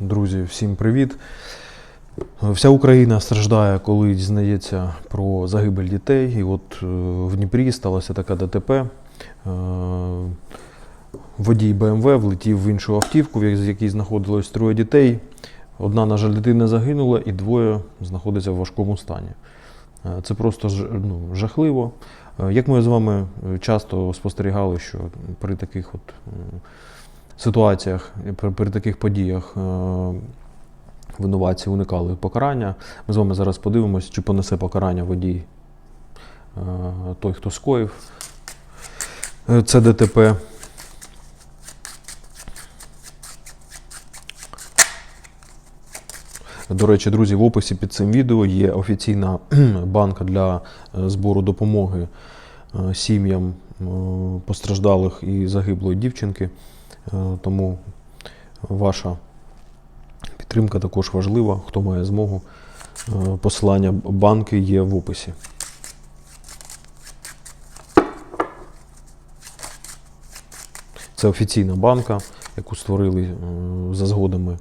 Друзі, всім привіт. Вся Україна страждає, коли дізнається про загибель дітей. І от е, в Дніпрі сталося така ДТП. Е, Водій БМВ влетів в іншу автівку, в якій знаходилось троє дітей. Одна, на жаль, дитина загинула, і двоє знаходяться в важкому стані. Е, Це просто ну, жахливо. Як ми з вами часто спостерігали, що при таких от ситуаціях, при, при таких подіях е, винуватці уникали покарання. Ми з вами зараз подивимося, чи понесе покарання водій е, той, хто скоїв е, це ДТП. До речі, друзі, в описі під цим відео є офіційна банка для збору допомоги сім'ям постраждалих і загиблої дівчинки. Е, Тому ваша підтримка також важлива. Хто має змогу, е, посилання банки є в описі. Це офіційна банка, яку створили е, за згодами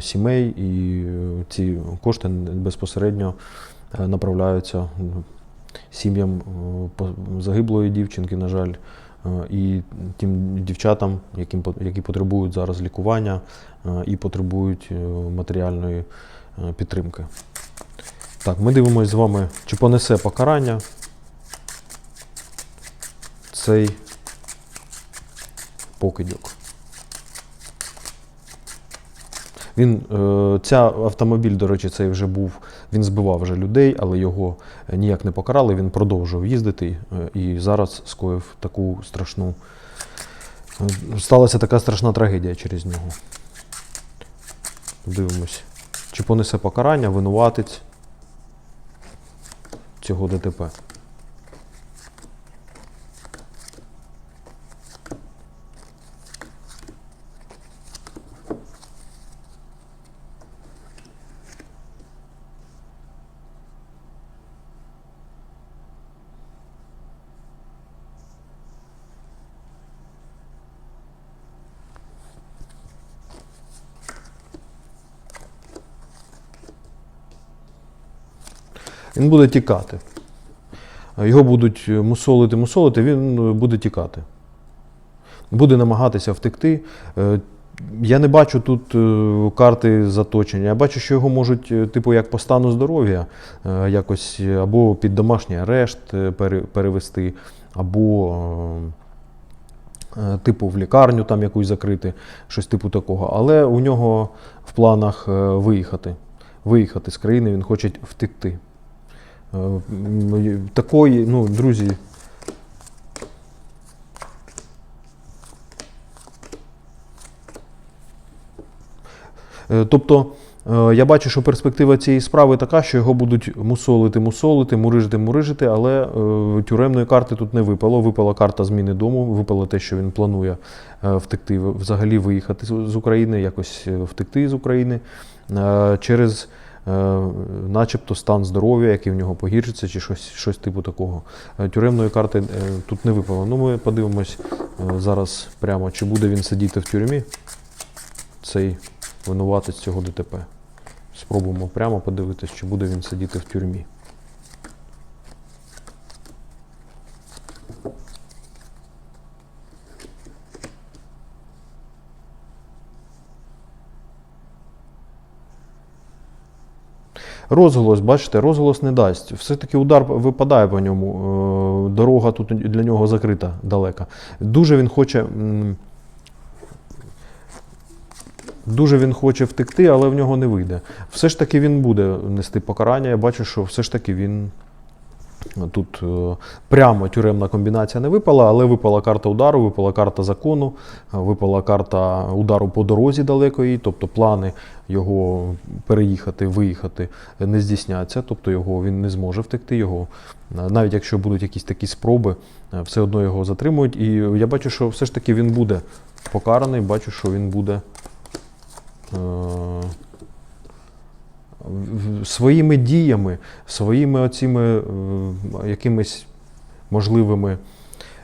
сімей, і ці кошти безпосередньо направляються сім'ям загиблої дівчинки, на жаль, і тим дівчатам, яким, які потребують зараз лікування е, і потребують е, матеріальної е, підтримки. Так, ми дивимося з вами, чи понесе покарання цей покидьок. Він, е, ця автомобіль, до речі, цей вже був, він збивав вже людей, але його е, ніяк не покарали, він продовжував їздити е, і зараз скоїв таку страшну. Сталася така страшна трагедія через нього. Дивимось, чи понесе покарання винуватець цього ДТП. Він буде тікати. Його будуть мусолити, мусолити, він е, буде тікати. Буде намагатися втекти. Е, Я не бачу тут е, карти заточення. Я бачу, що його можуть, е, типу, як по стану здоров'я, е, якось е, або під домашній арешт е, перевести, або е, е, типу в лікарню там якусь закрити, щось типу такого. Але у нього в планах е, виїхати. Виїхати з країни, він хоче втекти. Е, м, Такої, ну, друзі. Е, Тобто, е, я бачу, що перспектива цієї справи така, що його будуть мусолити, мусолити, мурижити, мурижити, але тюремної карти тут не випало. Випала карта зміни дому, випало те, що він планує втекти, взагалі виїхати з України, якось втекти з України через начебто стан здоров'я, який в нього погіршиться, чи щось, щось типу такого. Е, Тюремної карти е, тут не випало. Ну, ми подивимось е, зараз прямо, чи буде він сидіти в тюрмі, цей винуватець цього ДТП. Спробуємо прямо подивитись, чи буде він сидіти в тюрмі. Розголос, бачите, розголос не дасть. Все-таки удар випадає по ньому. Е, Дорога тут для нього закрита далека. Дуже він хоче. Дуже він хоче втекти, але в нього не вийде. Все ж таки він буде нести покарання. Я бачу, що все ж таки він тут е, прямо тюремна комбінація не випала, але випала карта удару, випала карта закону, е, випала карта удару по дорозі далекої, тобто плани його переїхати, виїхати не здійсняться, тобто його він не зможе втекти. Його е, навіть якщо будуть якісь такі спроби, все одно його затримують. І я бачу, що все ж таки він буде покараний, бачу, що він буде. е, своїми діями, своїми оціми е, якимись можливими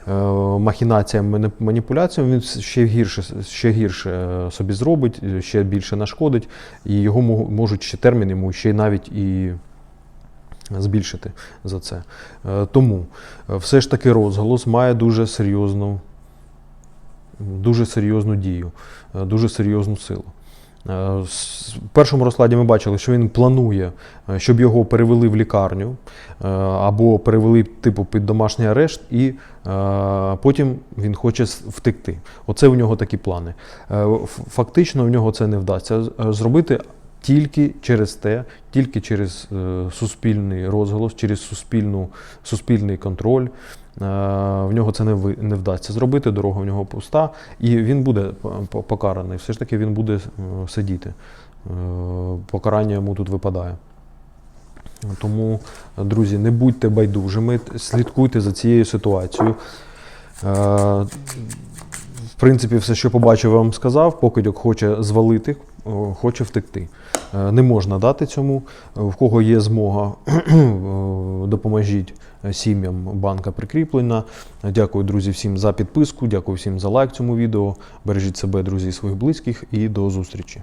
е, махінаціям, мани- маніпуляціям, він ще гірше, ще гірше е, собі зробить, ще більше нашкодить, і його можуть ще термін йому ще й навіть і збільшити за це. Тому все ж таки розголос має дуже серйозну, дуже серйозну дію, дуже серйозну силу. Е, В першому розкладі ми бачили, що він планує, е, щоб його перевели в лікарню е, або перевели типу під домашній арешт, і потім він хоче втекти. Оце у нього такі плани. Фактично, в нього це не вдасться зробити тільки через те, тільки через суспільний розголос, через суспільну, суспільний контроль. Е, В нього це не, не вдасться зробити, дорога в нього пуста, і він буде п- покараний. Все ж таки він буде е, сидіти. Е, Покарання йому тут випадає. Тому, друзі, не будьте байдужими, слідкуйте за цією ситуацією. Е, В принципі, все, що побачив, вам сказав. Покидьок хоче звалити, хоче втекти. Е, Не можна дати цьому. Е, В кого є змога, е, допоможіть сім'ям банка прикріплена. Дякую, друзі, всім за підписку. Дякую всім за лайк цьому відео. Бережіть себе, друзі, своїх близьких, і до зустрічі.